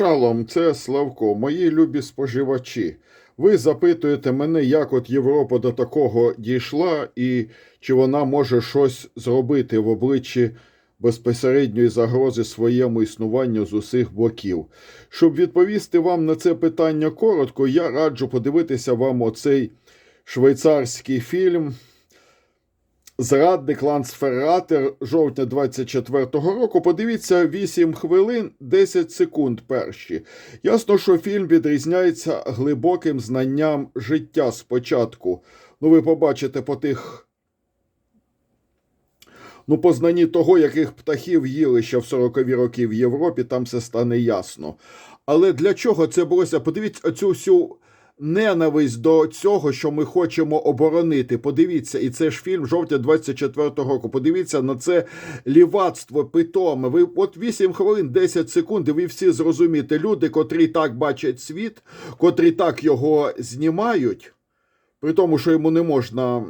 Шалом, це Славко, мої любі споживачі. Ви запитуєте мене, як от Європа до такого дійшла, і чи вона може щось зробити в обличчі безпосередньої загрози своєму існуванню з усіх боків. Щоб відповісти вам на це питання коротко, я раджу подивитися вам оцей швейцарський фільм. Зрадник Лансферратер жовтня 24-го року. Подивіться 8 хвилин 10 секунд перші. Ясно, що фільм відрізняється глибоким знанням життя спочатку. Ну, ви побачите по тих. Ну, по знанні того, яких птахів їли ще в 40-ві роки в Європі, там все стане ясно. Але для чого це булося? Подивіться цю всю ненависть до цього, що ми хочемо оборонити. Подивіться, і це ж фільм жовтня 24-го року. Подивіться на це лівацтво питоме. Ви от 8 хвилин, 10 секунд, і ви всі зрозумієте. Люди, котрі так бачать світ, котрі так його знімають, при тому, що йому не можна.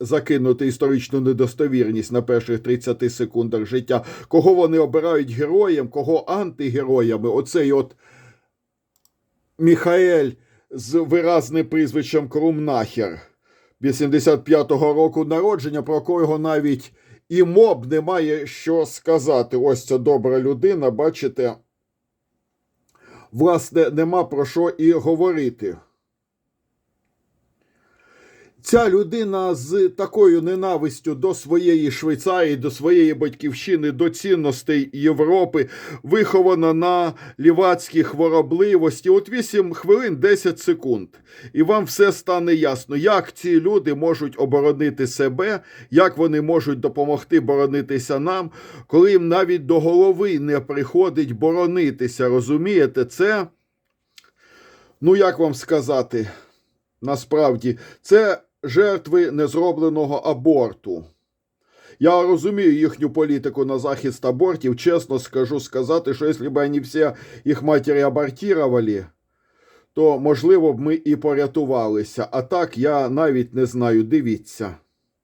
Закинути історичну недостовірність на перших 30 секундах життя, кого вони обирають героєм, кого антигероями. Оцей от Міхаель з виразним прізвищем Крумнахер 85-го року народження, про кого навіть і моб не має що сказати. Ось ця добра людина, бачите, власне, нема про що і говорити. Ця людина з такою ненавистю до своєї Швейцарії, до своєї батьківщини, до цінностей Європи, вихована на лівацькій хворобливості. От 8 хвилин 10 секунд. І вам все стане ясно, як ці люди можуть оборонити себе, як вони можуть допомогти боронитися нам, коли їм навіть до голови не приходить боронитися. Розумієте, це, ну як вам сказати, насправді, це жертви незробленого аборту. Я розумію їхню політику на захист абортів. Чесно скажу сказати, що якщо б вони всі їх матері абортували, то можливо б ми і порятувалися. А так я навіть не знаю. Дивіться.